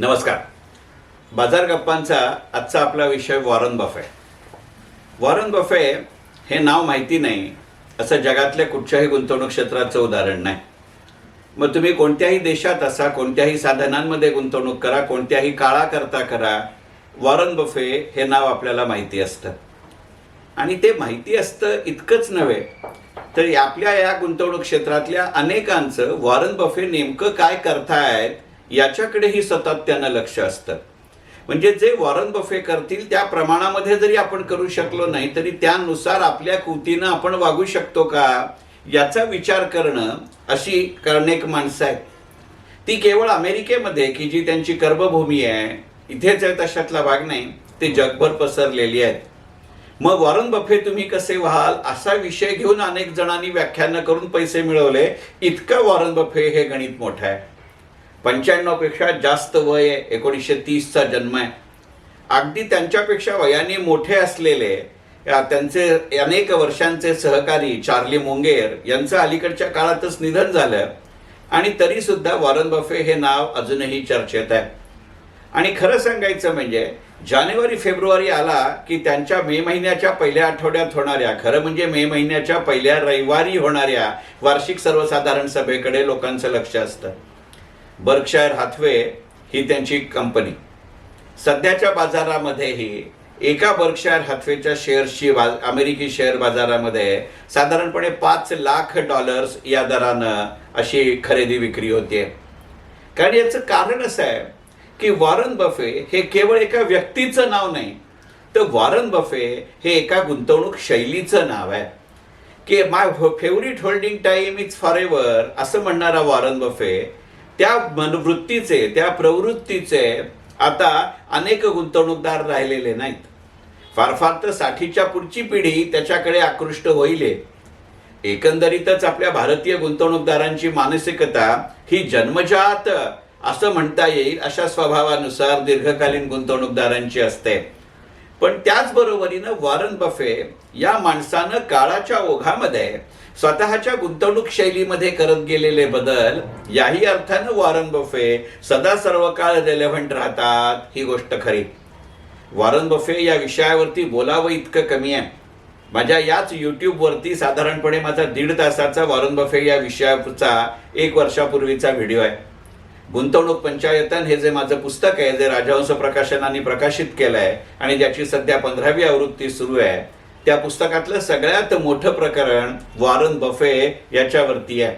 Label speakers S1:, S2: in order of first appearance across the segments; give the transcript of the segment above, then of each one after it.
S1: नमस्कार. बाजार गप्पांचा आजचा आपला विषय वॉरन बफे. वॉरन बफे हे नाव माहिती नाही असं जगातल्या कुठच्याही गुंतवणूक क्षेत्राचं उदाहरण नाही. मग तुम्ही कोणत्याही देशात असा कोणत्याही साधनांमध्ये गुंतवणूक करा कोणत्याही काळाकरता करा वॉरन बफे हे नाव आपल्याला माहिती असतं. आणि ते माहिती असतं इतकंच नव्हे तर आपल्या या गुंतवणूक क्षेत्रातल्या अनेकांचं वॉरन बफे नेमकं काय करतायत याच्याकडेही सतत त्यांना लक्ष असतं. म्हणजे जे वॉरन बफे करतील त्या प्रमाणामध्ये जरी आपण करू शकलो नाही तरी त्यानुसार आपल्या कृतीनं आपण वागू शकतो का? याचा विचार करणं अशी अनेक माणसं आहेत. ती केवळ अमेरिकेमध्ये की जी त्यांची कर्मभूमी आहे इथेच आहे तशातला भाग नाही ते जगभर पसरलेली आहेत. मग वॉरन बफे तुम्ही कसे व्हाल? असा विषय घेऊन अनेक जणांनी व्याख्यानं करून पैसे मिळवले. इतकं वॉरन बफे हे गणित मोठं आहे. पंच्याण्णवपेक्षा जास्त वय आहे. एकोणीसशे तीसचा जन्म आहे. अगदी त्यांच्यापेक्षा वयाने मोठे असलेले त्यांचे अनेक वर्षांचे सहकारी चार्ली मुंगेर यांचं अलीकडच्या काळातच निधन झालं. आणि तरी सुद्धा वॉरन बफे हे नाव अजूनही चर्चेत आहे. आणि खरं सांगायचं म्हणजे जानेवारी फेब्रुवारी आला की त्यांच्या मे महिन्याच्या पहिल्या आठवड्यात होणाऱ्या खरं म्हणजे मे महिन्याच्या पहिल्या रविवारी होणाऱ्या वार्षिक सर्वसाधारण सभेकडे लोकांचं लक्ष असतं. बर्कशायर हाथवे ही त्यांची कंपनी. सध्याच्या बाजारामध्येही एका बर्कशायर हाथवेच्या शेअर्सची बा अमेरिकी शेअर बाजारामध्ये साधारणपणे पाच लाख डॉलर्स या दरानं अशी खरेदी विक्री होते कारण याचं कारण असं आहे की वॉरन बफे हे केवळ एका व्यक्तीचं नाव नाही तर वॉरन बफे हे एका गुंतवणूक शैलीचं नाव आहे. की my favourite holding time is for ever असं म्हणणारा वॉरन बफे त्या मनवृत्तीचे त्या प्रवृत्तीचे आता अनेक गुंतवणूकदार राहिलेले नाहीत. फार फार तर साठीच्या पुढची पिढी त्याच्याकडे आकृष्ट होईल एकंदरीतच आपल्या भारतीय गुंतवणूकदारांची मानसिकता ही जन्मजात असं म्हणता येईल अशा स्वभावानुसार दीर्घकालीन गुंतवणूकदारांची असते. पण त्याचबरोबरीनं वॉरन बफे या माणसानं काळाच्या ओघामध्ये स्वतःच्या गुंतवणूक शैलीमध्ये करत गेलेले बदल याही अर्थानं वॉरन बफे सदा सर्व काळ रेलेव्हंट राहतात ही गोष्ट खरी. वॉरन बफे या विषयावरती बोलावं इतकं कमी आहे. माझ्या याच यूट्यूबवरती साधारणपणे माझा दीड तासाचा वॉरन बफे या विषयाचा एक वर्षापूर्वीचा व्हिडिओ आहे. गुंतवणूक पंचायतन हे जे माझं पुस्तक आहे जे राजहंस प्रकाशनाने प्रकाशित केलं आहे आणि ज्याची सध्या पंधरावी आवृत्ती सुरू आहे त्या पुस्तकातलं सगळ्यात मोठं प्रकरण वॉरन बफे याच्यावरती आहे.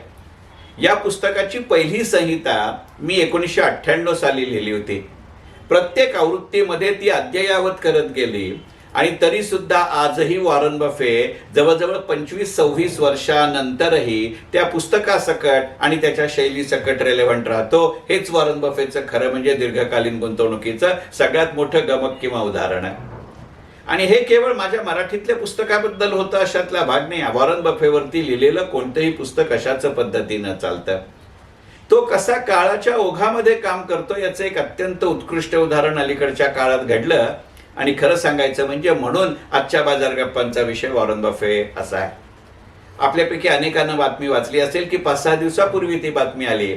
S1: या पुस्तकाची पहिली संहिता मी एकोणीसशे अठ्ठ्याण्णव साली लिहिली होती. प्रत्येक आवृत्तीमध्ये ती अद्ययावत करत गेली आणि तरी सुद्धा आजही वॉरन बफे जवळजवळ पंचवीस सव्वीस वर्षानंतरही त्या पुस्तकासकट आणि त्याच्या शैली सकट रेलेव्हंट राहतो. हेच वॉरन बफेचं खरं म्हणजे दीर्घकालीन गुंतवणुकीचं सगळ्यात मोठं गमक किंवा उदाहरण. आहे आणि हे केवळ माझ्या मराठीतल्या पुस्तकाबद्दल होतं अशातला भाग नाही. वॉरन बफेवरती लिहिलेलं कोणतंही पुस्तक अशाच पद्धतीनं चालतं. तो कसा काळाच्या ओघामध्ये काम करतो याचं एक अत्यंत उत्कृष्ट उदाहरण अलीकडच्या काळात घडलं. आणि खरं सांगायचं म्हणजे म्हणून आजच्या बाजार गप्पांचा विषय वॉरन बफे असा आहे. आपल्यापैकी अनेकांना बातमी वाचली असेल की पाच सहा दिवसापूर्वी ती बातमी आली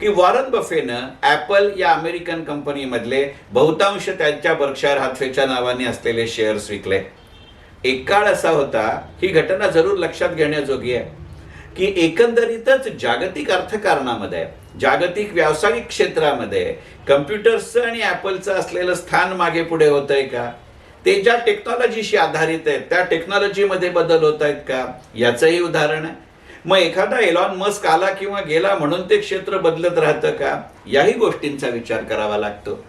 S1: की वॉरन बफेनं ॲपल या अमेरिकन कंपनीमधले बहुतांश त्यांच्या बर्कशायर हाथवेच्या नावाने असलेले शेअर्स विकले. एक काळ असा होता ही घटना जरूर लक्षात घेण्याजोगी आहे. की एकंदरीतच जागतिक अर्थकारणामध्ये जागतिक व्यावसायिक क्षेत्रामध्ये कम्प्युटर्सचं आणि ॲपलचं असलेलं स्थान मागे पुढे होत आहे का? ते ज्या टेक्नॉलॉजीशी आधारित आहेत त्या टेक्नॉलॉजीमध्ये बदल होत आहेत का? याचंही उदाहरण आहे. मग एखादा एलॉन मस्क आला किंवा गेला म्हणून ते क्षेत्र बदलत राहतं का? याही गोष्टींचा विचार करावा लागतो.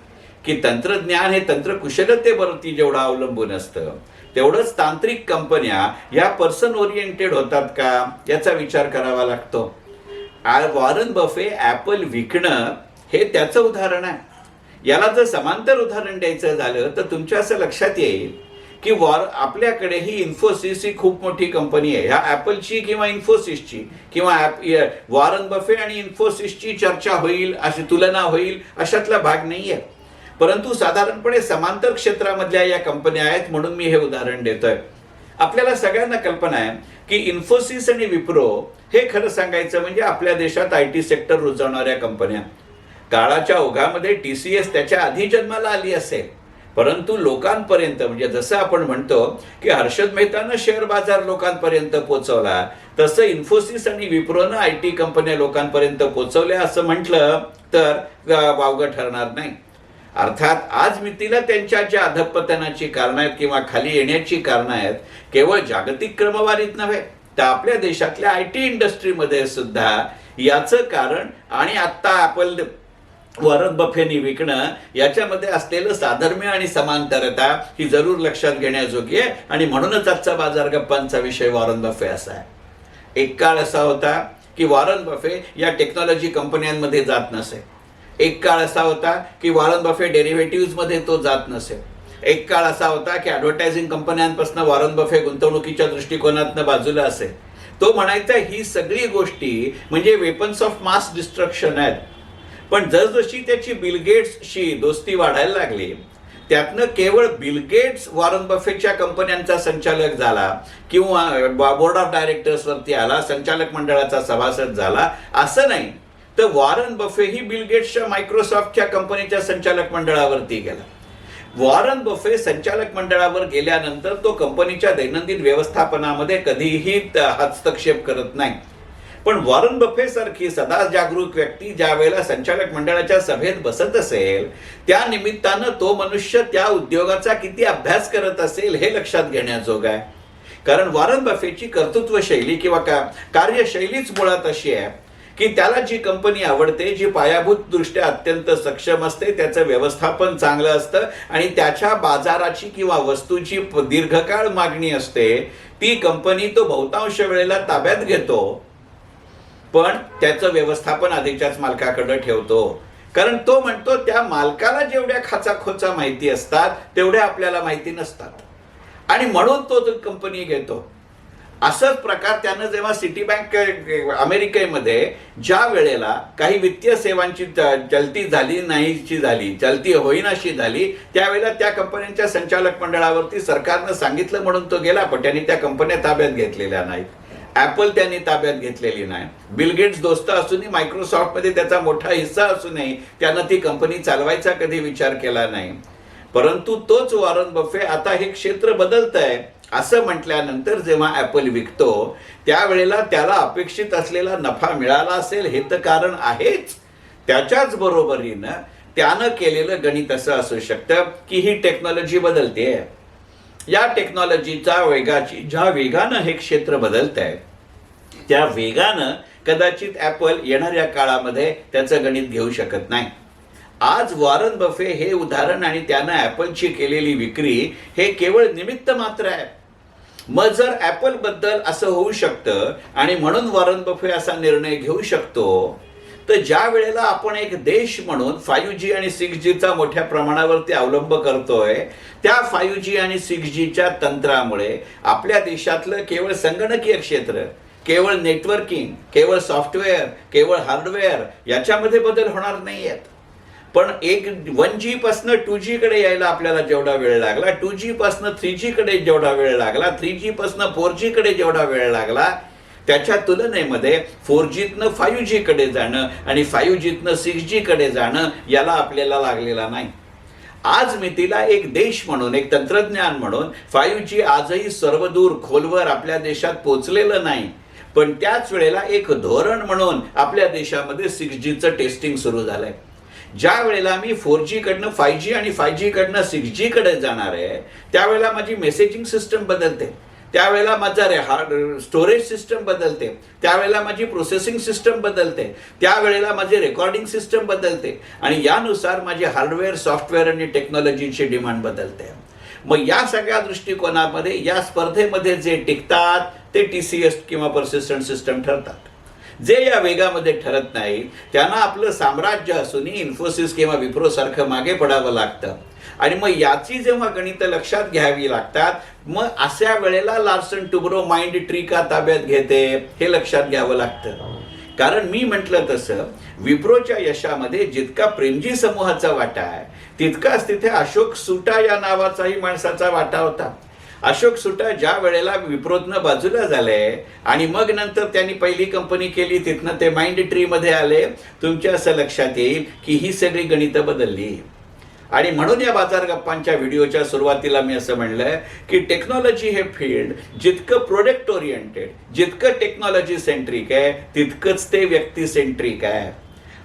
S1: की तंत्रज्ञान हे तंत्रकुशलतेवरती जेवढं अवलंबून असतं तेवढंच तांत्रिक कंपन्या या पर्सन ओरिएंटेड होतात का? याचा विचार करावा लागतो. वॉरन बफे ॲपल विकणं हे त्याचं उदाहरण आहे. याला जर समांतर उदाहरण द्यायचं झालं तर तुमच्या असं लक्षात येईल की वॉर आपल्याकडे ही इन्फोसिस ही खूप मोठी कंपनी आहे. ह्या ॲपलची किंवा इन्फोसिसची किंवा ॲप वॉरन बफे आणि इन्फोसिसची चर्चा होईल अशी तुलना होईल अशातला भाग नाही आहे परंतु साधारणपणे समांतर क्षेत्रामधल्या या कंपन्या आहेत म्हणून मी हे उदाहरण देतोय. आपल्याला सगळ्यांना कल्पना आहे की इन्फोसिस आणि विप्रो हे खरं सांगायचं म्हणजे आपल्या देशात आय टी सेक्टर रुजवणाऱ्या कंपन्या. काळाच्या ओघामध्ये टी सी एस त्याच्या आधी जन्माला आली असेल. परंतु लोकांपर्यंत म्हणजे जसं आपण म्हणतो की हर्षद मेहतानं शेअर बाजार लोकांपर्यंत पोहोचवला तसं इन्फोसिस आणि विप्रोनं आय टी कंपन्या लोकांपर्यंत पोहोचवल्या असं म्हटलं तर वावगं ठरणार नाही. अर्थात आज मितीला त्यांच्या ज्या अधपतनाची कारणं आहेत किंवा खाली येण्याची कारणं आहेत केवळ जागतिक क्रमवारीत नव्हे तर आपल्या देशातल्या आय टी इंडस्ट्रीमध्ये सुद्धा याचं कारण आणि आत्ता आपण वॉरन बफेनी विकणं याच्यामध्ये असलेलं साधर्म्य आणि समांतरता ही जरूर लक्षात घेण्याजोगी आहे. आणि म्हणूनच आजचा बाजार गप्पांचा विषय वॉरन बफे असा आहे. एक काळ असा होता की वॉरन बफे या टेक्नॉलॉजी कंपन्यांमध्ये जात नसे. एक काळ असा होता की वॉरन बफे डेरिव्हेटिव्हमध्ये तो जात नसे. एक काळ असा होता की ॲडव्हर्टायझिंग कंपन्यांपासून वॉरन बफे गुंतवणुकीच्या दृष्टिकोनातनं बाजूला असे. तो म्हणायचा ही सगळी गोष्टी म्हणजे वेपन्स ऑफ मास डिस्ट्रक्शन आहेत. पण जसजशी त्याची बिलगेट्सशी दोस्ती वाढायला लागली त्यातनं केवळ बिलगेट्स वॉरन बफेच्या कंपन्यांचा संचालक झाला किंवा बोर्ड ऑफ डायरेक्टर्सवरती आला संचालक मंडळाचा सभासद झाला असं नाही. तर वॉरन बफे ही बिल गेट्सच्या मायक्रोसॉफ्टच्या कंपनीच्या संचालक मंडळावरती गेला. वॉरन बफे संचालक मंडळावर गेल्यानंतर तो कंपनीच्या दैनंदिन व्यवस्थापनामध्ये कधीही हस्तक्षेप करत नाही. पण वॉरन बफे सारखी सदा जागरूक व्यक्ती ज्या वेळेला संचालक मंडळाच्या सभेत बसत असेल त्या निमित्तानं तो मनुष्य त्या उद्योगाचा किती अभ्यास करत असेल हे लक्षात घेण्याजोग आहे. कारण वॉरन बफेची कर्तृत्व शैली किंवा का कार्यशैलीच मुळात अशी आहे की त्याला जी कंपनी आवडते जी पायाभूत दृष्ट्या अत्यंत सक्षम असते त्याचं व्यवस्थापन चांगलं असतं आणि त्याच्या बाजाराची किंवा वस्तूची दीर्घकाळ मागणी असते ती कंपनी तो बहुतांश वेळेला ताब्यात घेतो पण त्याचं व्यवस्थापन आधीच्याच मालकाकडे ठेवतो. कारण तो म्हणतो त्या मालकाला जेवढ्या खाचा खोचा माहिती असतात तेवढ्या आपल्याला माहिती नसतात. आणि म्हणून तो तो कंपनी घेतो. असंच प्रकार त्यानं जेव्हा सिटी बँक अमेरिकेमध्ये ज्या वेळेला काही वित्तीय सेवांची चलती झाली नाहीची झाली चलती होईनाशी झाली त्यावेळेला त्या कंपन्यांच्या संचालक मंडळावरती सरकारनं सांगितलं म्हणून तो गेला पण त्यांनी त्या कंपन्या ताब्यात घेतलेल्या नाहीत. ऍपल त्यांनी ताब्यात घेतलेली नाही. बिलगेट्स दोस्त असूनही मायक्रोसॉफ्टमध्ये त्याचा मोठा हिस्सा असूनही त्यानं ती कंपनी चालवायचा कधी विचार केला नाही. परंतु तोच वॉरन बफे आता हे क्षेत्र बदलत आहे असं म्हटल्यानंतर जेव्हा ॲपल विकतो त्यावेळेला त्याला अपेक्षित असलेला नफा मिळाला असेल हे तर कारण आहेच. त्याच्याच बरोबरीनं त्यानं केलेलं गणित असं असू शकतं की ही टेक्नॉलॉजी बदलते. या टेक्नॉलॉजीचा वेगाची ज्या वेगानं हे क्षेत्र बदलत आहे त्या वेगानं कदाचित ॲपल येणाऱ्या काळामध्ये त्याचं गणित घेऊ शकत नाही. आज वॉरन बफे हे उदाहरण आणि त्यानं ॲपलची केलेली विक्री हे केवळ निमित्त मात्र आहे. मग जर ॲपलबद्दल असं होऊ शकतं आणि म्हणून वॉरन बफे असा निर्णय घेऊ शकतो तर ज्या वेळेला आपण एक देश म्हणून फाईव्ह जी आणि सिक्स जीचा मोठ्या प्रमाणावरती अवलंब करतोय त्या फाईव्ह जी आणि सिक्स जीच्या तंत्रामुळे आपल्या देशातलं केवळ संगणकीय क्षेत्र केवळ नेटवर्किंग केवळ सॉफ्टवेअर केवळ हार्डवेअर याच्यामध्ये बदल होणार नाही आहेत पण एक वन जी पासनं टू जी कडे यायला आपल्याला जेवढा वेळ लागला टू जी पासनं थ्री जी कडे जेवढा वेळ लागला थ्री जी पासनं फोर जी कडे जेवढा वेळ लागला त्याच्या तुलनेमध्ये फोर जीतनं फाईव्ह जी कडे जाणं आणि फाईव्ह जीतनं सिक्स जी कडे जाणं याला आपल्याला लागलेला नाही. आज मी तिला एक देश म्हणून एक तंत्रज्ञान म्हणून फाईव्ह जी आजही सर्वदूर खोलवर आपल्या देशात पोचलेलं नाही. पण त्याच वेळेला एक धोरण म्हणून आपल्या देशामध्ये सिक्स जीचं टेस्टिंग सुरू झालंय. ज्या वेळेला मी फोर जीकडनं फाय जी आणि फाय जी कडनं सिक्स जीकडे जाणार आहे त्यावेळेला माझी मेसेजिंग सिस्टम बदलते. त्यावेळेला माझा रे हार्ड स्टोरेज सिस्टम बदलते. त्यावेळेला माझी प्रोसेसिंग सिस्टम बदलते. त्यावेळेला माझी रेकॉर्डिंग सिस्टम बदलते. आणि यानुसार माझी हार्डवेअर सॉफ्टवेअर आणि टेक्नॉलॉजीची डिमांड बदलते. मग या सगळ्या दृष्टिकोनामध्ये या स्पर्धेमध्ये जे टिकतात ते टी सी एस किंवा परसिस्टंट सिस्टम ठरतात. जे या वेगामध्ये ठरत नाही त्यांना आपलं साम्राज्य असूनही इन्फोसिस किंवा विप्रो सारखं मागे पडावं लागतं. आणि मग याची जेव्हा गणितं लक्षात घ्यावी लागतात मग अशा वेळेला लार्सन टुब्रो माइंड ट्री का ताब्यात घेते हे लक्षात घ्यावं लागतं. कारण मी म्हटलं तसं विप्रोच्या यशामध्ये जितका प्रेमजी समूहाचा वाटा आहे तितकाच तिथे अशोक सुटा या नावाचाही माणसाचा वाटा होता. अशोक सुटा ज्या वेळेला विप्रोतनं बाजूला झाले आणि मग नंतर त्यांनी पहिली कंपनी केली तिथनं ते माइंड ट्रीमध्ये आले तुमच्या असं लक्षात येईल की ही सगळी गणितं बदलली. आणि म्हणून या बाजार गप्पांच्या व्हिडिओच्या सुरुवातीला मी असं म्हणलंय की टेक्नॉलॉजी हे फील्ड जितकं प्रोडक्ट ओरिएंटेड जितकं टेक्नॉलॉजी सेंट्रिक आहे तितकंच ते व्यक्ती सेंट्रिक आहे.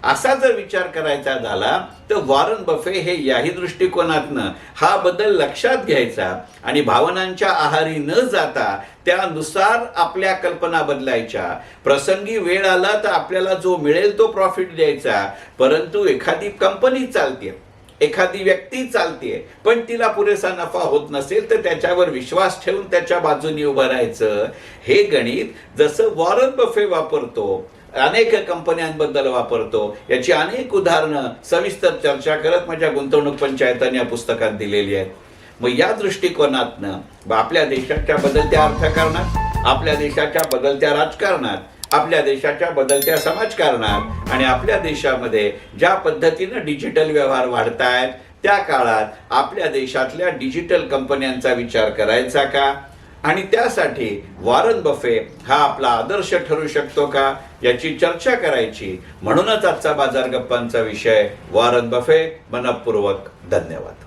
S1: असा जर विचार करायचा झाला तर वॉरन बफे हे याही दृष्टिकोनातनं हा बदल लक्षात घ्यायचा आणि भावनांच्या आहारी न जाता त्यानुसार आपल्या कल्पना बदलायच्या. प्रसंगी वेळ आला तर आपल्याला जो मिळेल तो प्रॉफिट द्यायचा. परंतु एखादी कंपनी चालते एखादी व्यक्ती चालते पण तिला पुरेसा नफा होत नसेल तर त्याच्यावर विश्वास ठेवून त्याच्या बाजूने उभं राहायचं. हे गणित जसं वॉरन बफे वापरतो अनेक कंपन्यांबद्दल वापरतो. याची अनेक उदाहरणं सविस्तर चर्चा करत माझ्या गुंतवणूक पंचायतांनी या पुस्तकात दिलेली आहेत. मग या दृष्टिकोनातनं आपल्या देशाच्या बदलत्या अर्थकारणात आपल्या देशाच्या बदलत्या राजकारणात आपल्या देशाच्या बदलत्या समाजकारणात आणि आपल्या देशामध्ये ज्या पद्धतीनं डिजिटल व्यवहार वाढत आहेत त्या काळात आपल्या देशातल्या डिजिटल कंपन्यांचा विचार करायचा का? आणि त्यासाठी वॉरन बफे हा आपला आदर्श ठरू शकतो का याची चर्चा करायची. म्हणूनच आजचा बाजार गप्पांचा विषय वॉरन बफे. मनपूर्वक धन्यवाद.